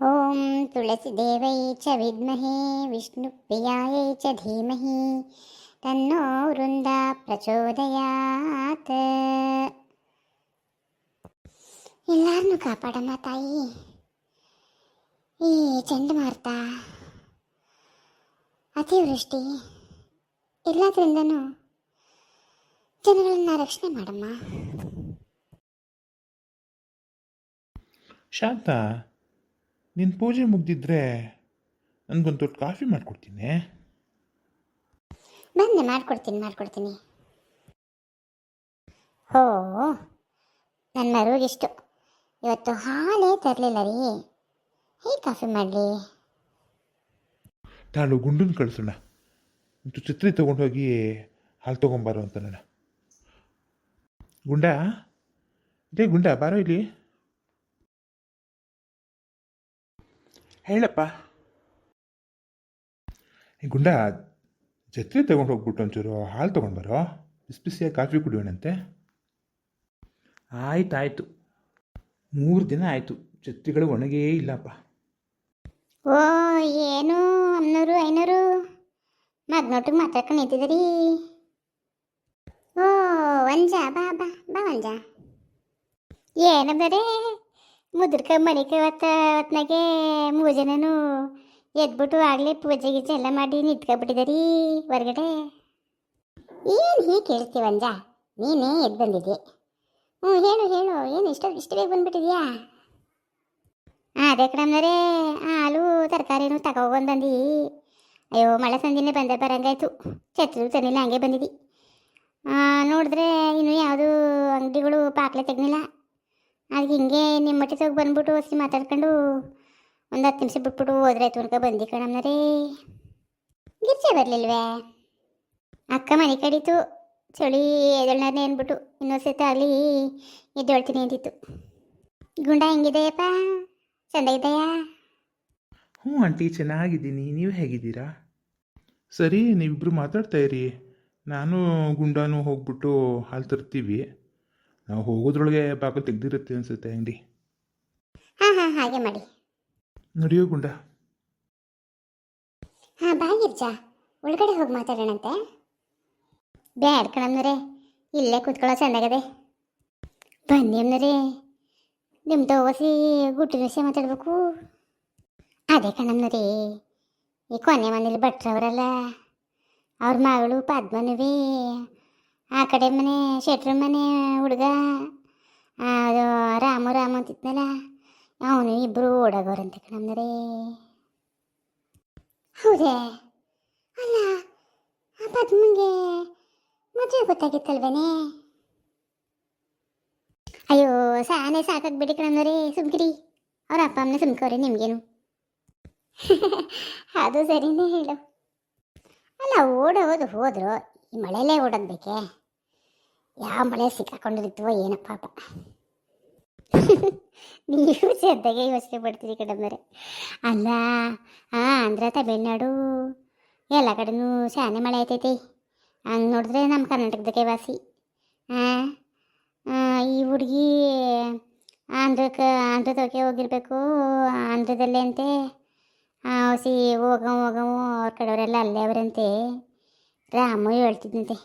ॐ तुलसीदेवै च विद्महे विष्णुप्रियायै च धीमहि तन्नो वृन्दा ಪ್ರಚೋದಯಾತ್ ಎಲ್ಲರನ್ನೂ ಕಾಪಾಡಮ್ಮ ತಾಯಿ ಈ ಚಂಡಮಾರುತ ಅತಿವೃಷ್ಟಿ ಎಲ್ಲದರಿಂದನೂ ಜನಗಳನ್ನ ರಕ್ಷಣೆ ಮಾಡಮ್ಮ ಶಾಂತ ನಿನ್ನ ಪೂಜೆ ಮುಗ್ದಿದ್ರೆ ನನಗೊಂದು ದೊಡ್ಡ ಕಾಫಿ ಮಾಡಿಕೊಡ್ತೀನಿ. ಬಂದೆ ಮಾಡ್ಕೊಡ್ತೀನಿ ಮಾಡ್ಕೊಡ್ತೀನಿ. ಹೋ ನನ್ನ ಮರುಗಿಷ್ಟು. ಇವತ್ತು ಹಾಲೇ ತರಲಿಲ್ಲ ರೀ. ಹೇಗೆ ಕಾಫಿ ಮಾಡಲಿ? ತಾಳು ಗುಂಡನ್ನು ಕಳಿಸೋಣ. ಒಂದು ಚಿತ್ರಿ ತೊಗೊಂಡು ಹೋಗಿ ಹಾಲು ತೊಗೊಂಬಾರೋ ಅಂತ ನಾನು. ಗುಂಡ? ಇದೇ ಗುಂಡ ಬಾರೋ ಇಲ್ಲಿ. ಹೇಳಪ್ಪ. ಈ ಗುಂಡ ಜತ್ರೆ ತೊಗೊಂಡು ಹೋಗ್ಬಿಟ್ಟು ಒಂಚೂರು ಹಾಲು ತೊಗೊಂಡ್ಬರೋ ಬಿಸಿ ಬಿಸಿಯಾಗಿ ಕಾಫಿ ಕುಡಿಯೋಣಂತೆ? ಆಯ್ತಾಯ್ತು. ಮೂರು ದಿನ ಆಯಿತು. ಛತ್ರಿಗಳು ಒಣಗೇ ಇಲ್ಲಪ್ಪ. ಓ ಏನು? ಅನ್ನೂರು ಐನೂರು? ಮಗ್ನೊಟ್ಟಿಗೆ ಮಾತಾಡ್ಕೊಂಡು ನಿಂತಿದ್ದೀರಿ? ಓ ವಂಜ ಬಾ ಬಾ ಬಾ ವಂಜ ಏನು ಬರೇ ಮುದ್ರಕ ಮನಿಕ ಹೊತ್ತ ಹೊತ್ನಾಗೆ ಮೂರು ಎದ್ಬಿಟ್ಟು ಆಗಲೇ ಪೂಜೆ ಗೀಜೆ ಎಲ್ಲ ಮಾಡಿ ನಿಂತ್ಕೊಬಿಟ್ಟಿದ್ದೀರಿ ಹೊರಗಡೆ. ಏನು ಹೀಗೆ ಅಂಜ? ನೀನೇ ಎದ್ದು ಬಂದಿದ್ದೆ. ಹ್ಞೂ ಹೇಳು ಹೇಳು. ಏನು ಇಷ್ಟ, ಇಷ್ಟು ಬೇಗ ಬಂದ್ಬಿಟ್ಟಿದ್ಯಾ? ಅದೇ ಕಡಮ್ನರೇ ಹಾಲು ತರಕಾರಿನೂ ತಗೊಬಂದು ಅಯ್ಯೋ, ಮಳೆ ಸಂದಿನೇ ಬಂದೆ ಬರಂಗಾಯ್ತು. ಛತ್ರಿ ತನಿಲ್ಲ ಹಂಗೆ ಬಂದಿದ್ದಿ. ನೋಡಿದ್ರೆ ಇನ್ನು ಯಾವುದು ಅಂಗಡಿಗಳು ಪಾಕ್ಲೆ ತೆಗ್ನಿಲ್ಲ ಅದಕ್ಕೆ ಹಿಂಗೆ ನಿಮ್ಮ ಮಟ್ಟಿ ತಗೋ ಬಂದ್ಬಿಟ್ಟು ಹೊಸಿ ಮಾತಾಡ್ಕೊಂಡು ಒಂದು ಹತ್ತು ನಿಮಿಷ ಬಿಟ್ಬಿಟ್ಟು ಹೋದ್ರೆ ಆಯ್ತು ಅನ್ಕ, ಬಂದಿ ಕಣಮ್ನರೇ ಗಿರ್ಜೆ ಬರಲಿಲ್ವೇ? ಅಕ್ಕ ಮನೆ ಕಡಿತು, ಚಳಿ ಎದಳ್ನಾರನೇ ಅಂದ್ಬಿಟ್ಟು ಇನ್ನೊಂದು ಸತ ಅಲ್ಲಿ ಎದ್ದೇಳ್ತೀನಿ ಅಂತಿತ್ತು. ಗುಂಡ ಹೆಂಗಿದೆಯಪ್ಪ? ಇದೆಯಾ? ಹ್ಞೂ ಆಂಟಿ, ಚೆನ್ನಾಗಿದ್ದೀನಿ. ನೀವು ಹೇಗಿದ್ದೀರಾ? ಸರಿ, ನೀವಿಬ್ರು ಮಾತಾಡ್ತಾ ಇರಿ. ನಾನು ಗುಂಡಾನು ಹೋಗ್ಬಿಟ್ಟು ಹಾಲು ತರ್ತೀವಿ. ನಾವು ಹೋಗೋದ್ರೊಳಗೆ ಬಾಗಿಲು ತೆಗ್ದಿರುತ್ತೆ ಅನ್ಸುತ್ತೆ ಅಂಗಡಿ. ಹಾಂ ಹಾಂ ಹಾಗೆ ಮಾಡಿ. ನಡೆಯೋ ಗುಂಡ. ಹಾಂ ಬಾಗಿರ್ಜಾ ಒಳಗಡೆ ಹೋಗಿ ಮಾತಾಡೋಣಂತೆ. ಬ್ಯಾಡ್ ಕಣಮ್ನರೇ ಇಲ್ಲೇ ಕೂತ್ಕೊಳ್ಳೋ ಚೆನ್ನಾಗದೆ. ಬನ್ನಿ ಅಮ್ನರೇ ನಿಮ್ಮ ದೋಸಿ ಗುಟ್ಟಿನ ವಿಷಯ ಮಾತಾಡಬೇಕು. ಅದೇ ಕಣಮ್ನರೇ ಈ ಕೊನೆ ಮನೇಲಿ ಭಟ್ರವರಲ್ಲ ಅವ್ರ ಮಗಳು ಪದ್ಮನುವೆ. ಕಡೆ ಮನೆ, ಶೆಟ್ರ ಮನೆ, ಹುಡುಗ ಅದು ರಾಮು ರಾಮು ಅಂತಿದ್ನಲ್ಲ, ಅವನು ಇಬ್ಬರು ಓಡಾಗೋರಂತೆ ಕಣಮ್ನರೇ ಹೌದೇ? ಅಲ್ಲ, ಆ ಪದ್ಮಂಗೆ ಮದುವೆ ಗೊತ್ತಾಗಿತ್ತಲ್ವೇನೆ? ಅಯ್ಯೋ, ಸಾನೆ ಸಾಕಾಗ್ಬಿಡಿ ಕಣಮ್ಮನವ್ರೆ ಸುಮ್ಕಿರಿ. ಅವ್ರ ಅಪ್ಪ ಅಮ್ಮನ ಸುಮ್ಕವ್ರೆ ನಿಮಗೇನು. ಅದು ಸರಿನೇ ಹೇಳು. ಅಲ್ಲ, ಓಡೋದು ಹೋದ್ರು, ಈ ಮಳೆಯಲ್ಲೇ ಓಡೋದು ಯಾವ ಮಳೆ ಸಿಕ್ಕಾಕೊಂಡಿರುತ್ತವೋ ಏನೋ ಪಾಪ. ನೀವು ಸದ್ದಾಗೆ ಯೋಚನೆ ಪಡ್ತೀರಿ ಕಡಂಬರೆ ಅಲ್ಲ, ಆ ಆಂಧ್ರ ತಮಿಳ್ನಾಡು, ಎಲ್ಲ ಕಡೆನೂ ಶಾನೆ ಮಳೆ ಆಯ್ತೈತಿ. ಹಂಗೆ ನೋಡಿದ್ರೆ ನಮ್ಮ ಕರ್ನಾಟಕದಕ್ಕೆ ವಾಸಿ. ಹಾಂ ಈ ಹುಡುಗಿ ಆಂಧ್ರಕ್ಕೆ ಆಂಧ್ರದಕ್ಕೆ ಹೋಗಿರ್ಬೇಕು, ಆಂಧ್ರದಲ್ಲೇ ಅಂತೆ. ಸಿ ಹೋಗವು ಹೋಗವು ಅವ್ರ ಕಡೆಯವರೆಲ್ಲ ಅಲ್ಲೇ ಅವರಂತೆ. ರಾಮು ಹೇಳ್ತಿದ್ನಂತೆ.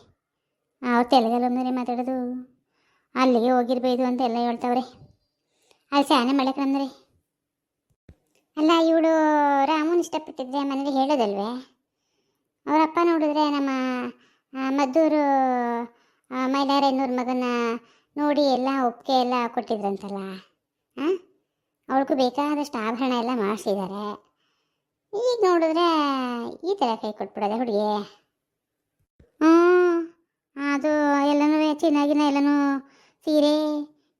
ಅವ್ರು ತೆಲುಗಲ್ಲೊಂದರೆ ಮಾತಾಡೋದು. ಅಲ್ಲಿಗೆ ಹೋಗಿರ್ಬೋದು ಅಂತ ಎಲ್ಲ ಹೇಳ್ತಾವ್ರೆ. ಅಲ್ಲಿ ಮಳೆ ಅಂದ್ರೆ ಅಲ್ಲ ಇವಳು ರಾಮನ್ ಇಷ್ಟಪಟ್ಟಿದ್ರೆ ಮನೇಲಿ ಹೇಳೋದಲ್ವೇ? ಅವರಪ್ಪ ನೋಡಿದ್ರೆ ನಮ್ಮ ಮದ್ದೂರು ಆ, ಮೈಲಾರಯ್ಯನವ್ರ ಮಗನ ನೋಡಿ ಎಲ್ಲ ಒಪ್ಪಿಗೆ ಎಲ್ಲ ಕೊಟ್ಟಿದ್ರಂತಲ್ಲ? ಹಾಂ ಅವಳಿಗೂ ಬೇಕಾದಷ್ಟು ಆಭರಣ ಎಲ್ಲ ಮಾಡಿಸಿದ್ದಾರೆ. ಈಗ ನೋಡಿದ್ರೆ ಈ ಥರ ಕೈ ಕೊಟ್ಬಿಡೋದೆ ಹುಡುಗಿ. ಹ್ಞೂ ಅದು ಎಲ್ಲನೂ ಚಿನ್ನಾಗಿನ ಎಲ್ಲನೂ ಸೀರೆ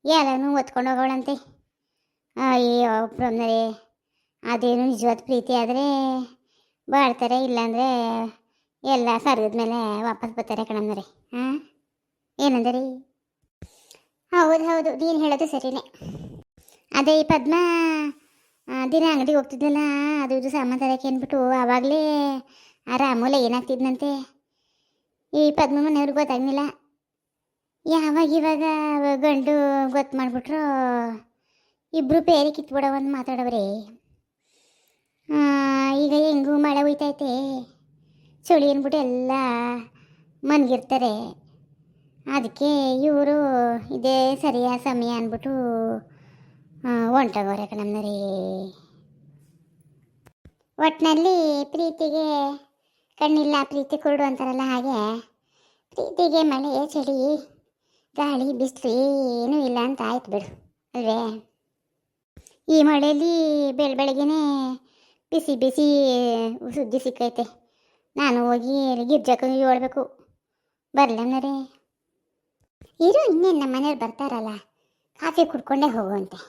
ಎಲ್ಲನೂ ಒತ್ಕೊಂಡು ಹೋಗೋಳಂತೆ. ಅಯ್ಯೋ, ಬ್ರಹ್ಮರೇ, ಅದೇನು ನಿಜವಾದ ಪ್ರೀತಿ ಆದರೆ ಬಾಳ್ತಾರೆ ಇಲ್ಲಾಂದರೆ ಎಲ್ಲ ಸರಿದ ಮೇಲೆ ವಾಪಸ್ ಬರ್ತಾರೆ ಕಣಮ್ಮನರೆ ಹಾಂ ಏನಂದರಿ? ಹೌದು ಹೌದು, ನೀನು ಹೇಳೋದು ಸರಿನೇ. ಅದೇ ಈ ಪದ್ಮ ದಿನ ಅಂಗಡಿಗೆ ಹೋಗ್ತಿದ್ನಲ್ಲ, ಅದು ಇದು ಸಾಮಾನು ತರಕ್ಕೆ ಅಂದ್ಬಿಟ್ಟು ಆವಾಗಲೇ ಆ ರಾಮೂಲ ಏನಾಗ್ತಿದ್ನಂತೆ ಈ ಪದ್ಮ ಮನೆಯವ್ರಿಗೆ ಗೊತ್ತಾಗ್ಲಿಲ್ಲ. ಯಾವಾಗ ಇವಾಗ ಗಂಡು ಗೊತ್ತು ಮಾಡಿಬಿಟ್ರು ಇಬ್ಬರು ಬೇರೆ ಕಿತ್ಬಿಡವಂದು ಮಾತಾಡವ್ರೆ. ಈಗ ಹೆಂಗೂ ಮಳೆ ಹೋಯ್ತೈತೆ ಚಳಿ ಅಂದ್ಬಿಟ್ಟು ಎಲ್ಲ ಮನ್ಗಿರ್ತಾರೆ. ಅದಕ್ಕೆ ಇವರು ಇದೇ ಸರಿಯಾದ ಸಮಯ ಅಂದ್ಬಿಟ್ಟು ಹೊಂಟೋಗೋರೆ ಕಣಮ್ಮನ ರೀ ಒಟ್ಟಿನಲ್ಲಿ ಪ್ರೀತಿಗೆ ಕಣ್ಣಿಲ್ಲ, ಪ್ರೀತಿ ಕುರುಡು ಅಂತಾರಲ್ಲ ಹಾಗೆ. ಪ್ರೀತಿಗೆ ಮಳೆ ಚಳಿ, ಗಾಳಿ, ಬಿಸಿಲು ಏನೂ ಇಲ್ಲ ಅಂತ ಆಯ್ತು ಬಿಡು, ಅಲ್ವೇ? ಈ ಮಳೆಯಲ್ಲಿ ಬೆಳ ಬೆಳಗ್ಗೆ ಬಿಸಿ ಬಿಸಿ ಸುದ್ದಿ ಸಿಕ್ಕೈತೆ. ನಾನು ಹೋಗಿ ಗಿರ್ಜಕ್ಕೆ ಹೇಳ್ಬೇಕು ಬರಲನ್ನರೇ ಇರೋ, ಇನ್ನೇನು ನಮ್ಮ ಮನೆಯವ್ರು ಬರ್ತಾರಲ್ಲ, ಕಾಫಿ ಕುಡ್ಕೊಂಡೇ ಹೋಗುವಂತೆ.